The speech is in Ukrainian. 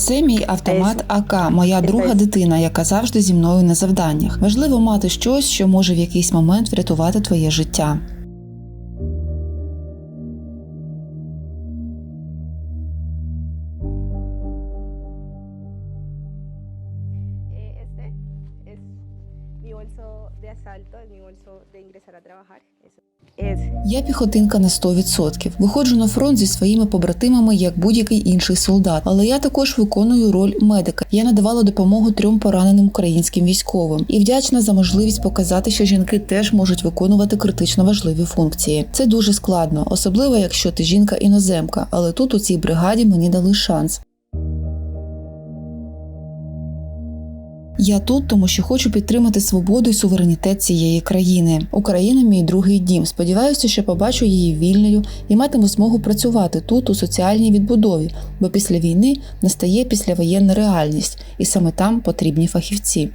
Це мій автомат АК, моя друга дитина, яка завжди зі мною на завданнях. Важливо мати щось, що може в якийсь момент врятувати твоє життя. Mi bolso de asalto, es mi bolso de. Я піхотинка на 100%. Виходжу на фронт зі своїми побратимами як будь-який інший солдат, але я також виконую роль медика. Я надавала допомогу трьом пораненим українським військовим і вдячна за можливість показати, що жінки теж можуть виконувати критично важливі функції. Це дуже складно, особливо якщо ти жінка іноземка. Але тут у цій бригаді мені дали шанс. Я тут, тому що хочу підтримати свободу і суверенітет цієї країни. Україна мій другий дім. Сподіваюся, що побачу її вільною і матиму змогу працювати тут у соціальній відбудові, бо після війни настає післявоєнна реальність, і саме там потрібні фахівці.